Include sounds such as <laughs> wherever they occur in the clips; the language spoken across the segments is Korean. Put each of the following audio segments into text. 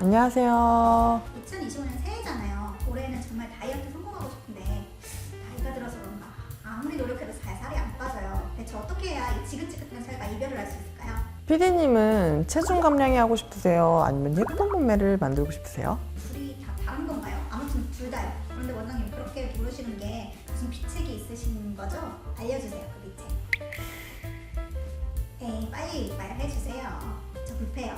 안녕하세요. 2025년 새해잖아요. 올해는 정말 다이어트 성공하고 싶은데 나이가 들어서 그런가 아무리 노력해도 잘 살이 안 빠져요. 대체 어떻게 해야 이 지긋지긋한 살과 이별을 할 수 있을까요? 피디님은 체중 감량이 하고 싶으세요? 아니면 예쁜 몸매를 만들고 싶으세요? 둘이 다 다른 건가요? 아무튼 둘 다요. 그런데 원장님 그렇게 모르시는 게 무슨 비책이 있으신 거죠? 알려주세요 그 비책. 에이 빨리 말해주세요. 저 불패요.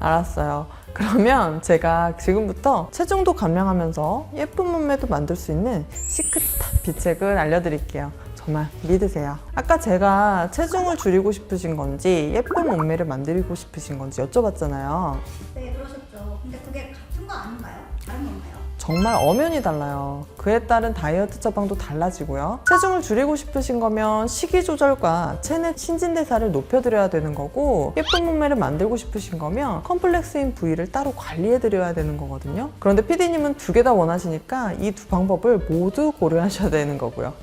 알았어요. 그러면 제가 지금부터 체중도 감량하면서 예쁜 몸매도 만들 수 있는 시크릿한 비책을 알려드릴게요. 정말 믿으세요. 아까 제가 체중을 줄이고 싶으신 건지 예쁜 몸매를 만들고 싶으신 건지 여쭤봤잖아요. 네 그러셨죠. 근데 그게 같은 거 아닌가요? 다른 건가요? 정말 엄연히 달라요. 그에 따른 다이어트 처방도 달라지고요. 체중을 줄이고 싶으신 거면 식이 조절과 체내 신진대사를 높여드려야 되는 거고 예쁜 몸매를 만들고 싶으신 거면 컴플렉스인 부위를 따로 관리해드려야 되는 거거든요. 그런데 PD님은 두 개 다 원하시니까 이 두 방법을 모두 고려하셔야 되는 거고요.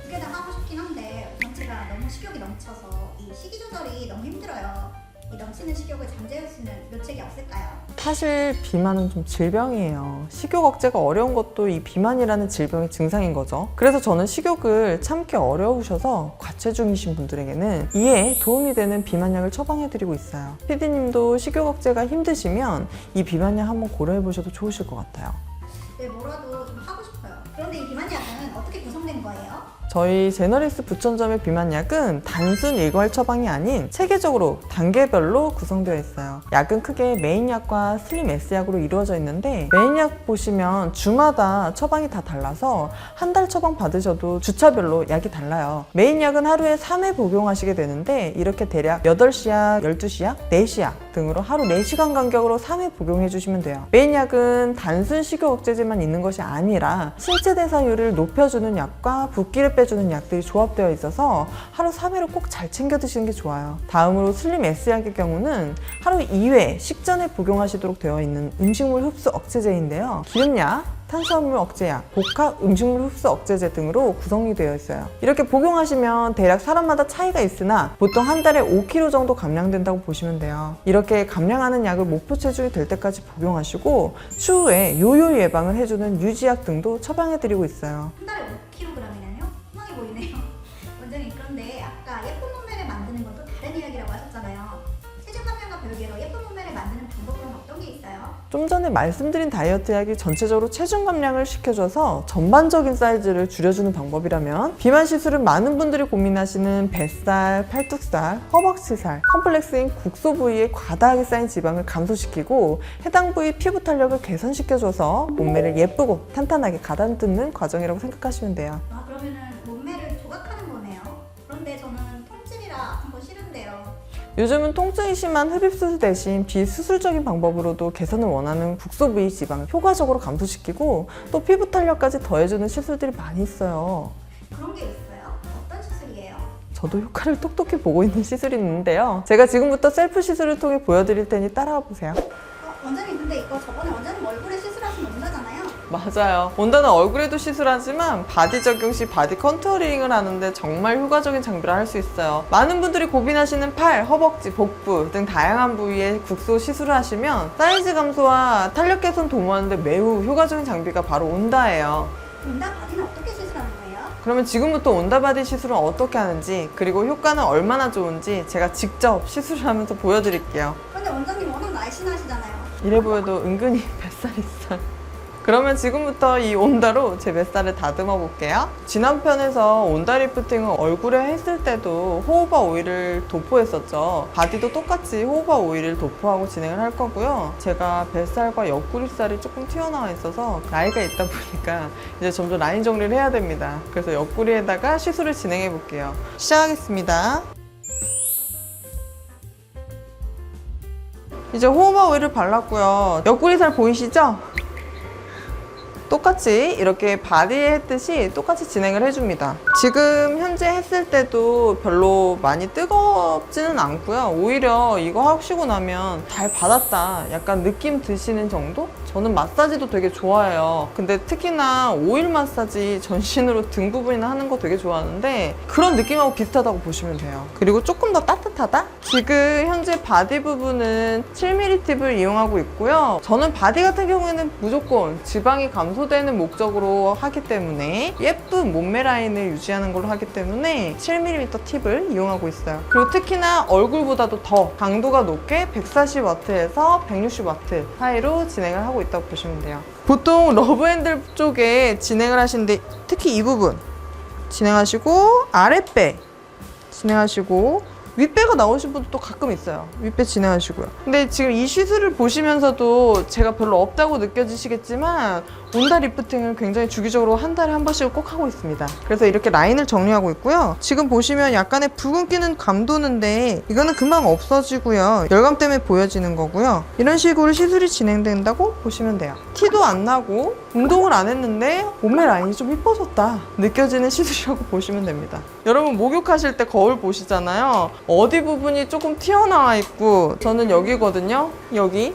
넘치는 식욕을 잠재울 수 있는 묘책이 없을까요? 사실 비만은 좀 질병이에요. 식욕 억제가 어려운 것도 이 비만이라는 질병의 증상인 거죠. 그래서 저는 식욕을 참기 어려우셔서 과체중이신 분들에게는 이에 도움이 되는 비만약을 처방해드리고 있어요. 피디님도 식욕 억제가 힘드시면 이 비만약 한번 고려해보셔도 좋으실 것 같아요. 네, 뭐라도 좀 하고 싶어요. 그런데 이 비만약은 저희 제너리스 부천점의 비만약은 단순 일괄 처방이 아닌 체계적으로 단계별로 구성되어 있어요. 약은 크게 메인약과 슬림 S약으로 이루어져 있는데 메인약 보시면 주마다 처방이 다 달라서 한 달 처방 받으셔도 주차별로 약이 달라요. 메인약은 하루에 3회 복용하시게 되는데 이렇게 대략 8시약, 12시약, 4시약 등으로 하루 4시간 간격으로 3회 복용해 주시면 돼요. 메인약은 단순 식욕 억제제만 있는 것이 아니라 신체 대사율을 높여주는 약과 붓기를 빼 주는 약들이 조합되어 있어서 하루 3회를 꼭 잘 챙겨 드시는 게 좋아요. 다음으로 슬림 S약의 경우는 하루 2회 식전에 복용하시도록 되어 있는 음식물 흡수 억제제인데요. 기름약, 탄수화물 억제약, 복합 음식물 흡수 억제제 등으로 구성이 되어 있어요. 이렇게 복용하시면 대략 사람마다 차이가 있으나 보통 한 달에 5kg 정도 감량된다고 보시면 돼요. 이렇게 감량하는 약을 목표 체중이 될 때까지 복용하시고 추후에 요요 예방을 해주는 유지약 등도 처방해드리고 있어요. 한 달에 별개로 예쁜 몸매를 만드는 방법은 어떤 게 있어요? 좀 전에 말씀드린 다이어트 약이 전체적으로 체중 감량을 시켜줘서 전반적인 사이즈를 줄여주는 방법이라면 비만 시술은 많은 분들이 고민하시는 뱃살, 팔뚝살, 허벅지살, 컴플렉스인 국소 부위에 과다하게 쌓인 지방을 감소시키고 해당 부위 피부 탄력을 개선시켜줘서 몸매를 예쁘고 탄탄하게 가다듬는 과정이라고 생각하시면 돼요. 아 그러면은 몸매를 조각하는 거네요. 그런데 저는 통증 아픈 거 싫은데요. 요즘은 통증이 심한 흡입수술 대신 비수술적인 방법으로도 개선을 원하는 국소 부위 지방을 효과적으로 감소시키고 또 피부 탄력까지 더해주는 시술들이 많이 있어요. 그런 게 있어요? 어떤 수술이에요? 저도 효과를 똑똑히 보고 있는 시술이 있는데요. 제가 지금부터 셀프 시술을 통해 보여드릴 테니 따라와 보세요. 어, 원장님 근데 이거 저번에 원장님 얼굴에 원자잖아요. 맞아요. 온다는 얼굴에도 시술하지만 바디 적용 시 바디 컨투어링을 하는데 정말 효과적인 장비를 할수 있어요. 많은 분들이 고민하시는 팔, 허벅지, 복부 등 다양한 부위에 국소 시술을 하시면 사이즈 감소와 탄력 개선 도모하는데 매우 효과적인 장비가 바로 온다예요. 인당 바디는 어떻게 시술하는 거예요? 그러면 지금부터 온다바디 시술은 어떻게 하는지 그리고 효과는 얼마나 좋은지 제가 직접 시술을 하면서 보여드릴게요. 그런데 원장님 워낙 날씬하시잖아요. 이래 보여도 은근히 <laughs> 뱃살 있어요. 그러면 지금부터 이 온다로 제 뱃살을 다듬어 볼게요. 지난 편에서 온다 리프팅을 얼굴에 했을 때도 호호바 오일을 도포했었죠. 바디도 똑같이 호호바 오일을 도포하고 진행을 할 거고요. 제가 뱃살과 옆구리살이 조금 튀어나와 있어서 나이가 있다 <laughs> 보니까 이제 점점 라인 정리를 해야 됩니다. 그래서 옆구리에다가 시술을 진행해 볼게요. 시작하겠습니다. 이제 호호바 오일을 발랐고요. 옆구리 살 보이시죠? 똑같이 이렇게 바디에 했듯이 똑같이 진행을 해줍니다. 지금 현재 했을 때도 별로 많이 뜨겁지는 않고요. 오히려 이거 하시고 나면 잘 받았다. 약간 느낌 드시는 정도? 저는 마사지도 되게 좋아해요. 근데 특히나 오일 마사지 전신으로 등 부분이나 하는 거 되게 좋아하는데 그런 느낌하고 비슷하다고 보시면 돼요. 그리고 조금 더 따뜻하다? 지금 현재 바디 부분은 7mm 팁을 이용하고 있고요. 저는 바디 같은 경우에는 무조건 지방이 감소 되는 목적으로 하기 때문에 예쁜 몸매 라인을 유지하는 걸로 하기 때문에 7mm 팁을 이용하고 있어요. 그리고 특히나 얼굴보다도 더 강도가 높게 140W에서 160W 사이로 진행을 하고 있다고 보시면 돼요. 보통 러브핸들 쪽에 진행을 하시는데 특히 이 부분 진행하시고 아랫배 진행하시고 윗배가 나오신 분도 또 가끔 있어요. 윗배 진행하시고요. 근데 지금 이 시술을 보시면서도 제가 별로 없다고 느껴지시겠지만 온다 리프팅을 굉장히 주기적으로 한 달에 한 번씩 꼭 하고 있습니다. 그래서 이렇게 라인을 정리하고 있고요. 지금 보시면 약간의 붉은기는 감도는데 이거는 금방 없어지고요. 열감 때문에 보여지는 거고요. 이런 식으로 시술이 진행된다고 보시면 돼요. 티도 안 나고 운동을 안 했는데 몸매 라인이 좀 이뻐졌다 느껴지는 시술이라고 <laughs> 보시면 됩니다. 여러분 목욕하실 때 거울 보시잖아요. 어디 부분이 조금 튀어나와 있고 저는 여기거든요. 여기.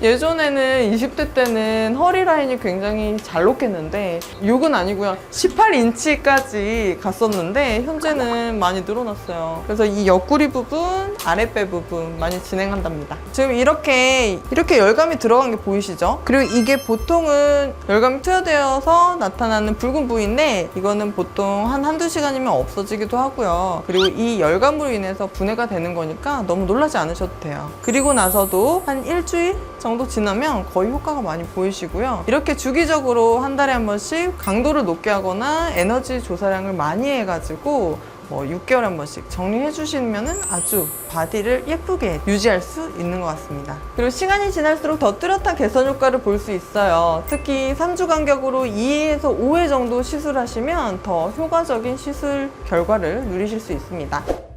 예전에는 20대 때는 허리 라인이 굉장히 잘 녹겠는데 6은 아니고요. 18인치까지 갔었는데 현재는 많이 늘어났어요. 그래서 이 옆구리 부분 아랫배 부분 많이 진행한답니다. 지금 이렇게 이렇게 열감이 들어간 게 보이시죠? 그리고 이게 보통은 열감이 투여되어서 나타나는 붉은 부위인데 이거는 보통 한 한두 시간이면 없어지기도 하고요. 그리고 이 열감으로 인해서 분해가 되는 거니까 너무 놀라지 않으셔도 돼요. 그리고 나서도 한 일주일 정도 지나면 거의 효과가 많이 보이시고요. 이렇게 주기적으로 한 달에 한 번씩 강도를 높게 하거나 에너지 조사량을 많이 해가지고 뭐 6개월에 한 번씩 정리해 주시면 아주 바디를 예쁘게 유지할 수 있는 것 같습니다. 그리고 시간이 지날수록 더 뚜렷한 개선 효과를 볼 수 있어요. 특히 3주 간격으로 2에서 5회 정도 시술하시면 더 효과적인 시술 결과를 누리실 수 있습니다.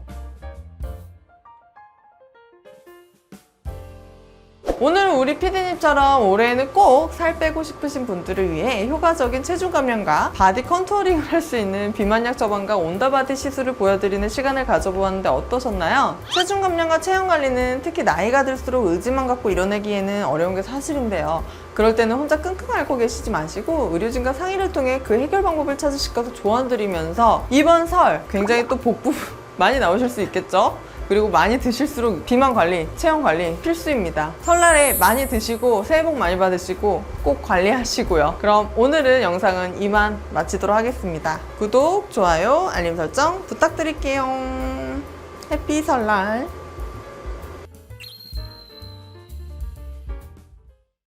오늘 우리 피디님처럼 올해는 꼭 살 빼고 싶으신 분들을 위해 효과적인 체중 감량과 바디 컨투어링을 할 수 있는 비만약 처방과 온다바디 시술을 보여드리는 시간을 가져보았는데 어떠셨나요? 체중 감량과 체형 관리는 특히 나이가 들수록 의지만 갖고 이뤄내기에는 어려운 게 사실인데요. 그럴 때는 혼자 끙끙 앓고 계시지 마시고 의료진과 상의를 통해 그 해결 방법을 찾으실 것을 조언드리면서 이번 설 굉장히 또 복부 <laughs> 많이 나오실 수 있겠죠? 그리고 많이 드실수록 비만 관리, 체형 관리 필수입니다. 설날에 많이 드시고 새해 복 많이 받으시고 꼭 관리하시고요. 그럼 오늘은 영상은 이만 마치도록 하겠습니다. 구독, 좋아요, 알림 설정 부탁드릴게요. 해피 설날.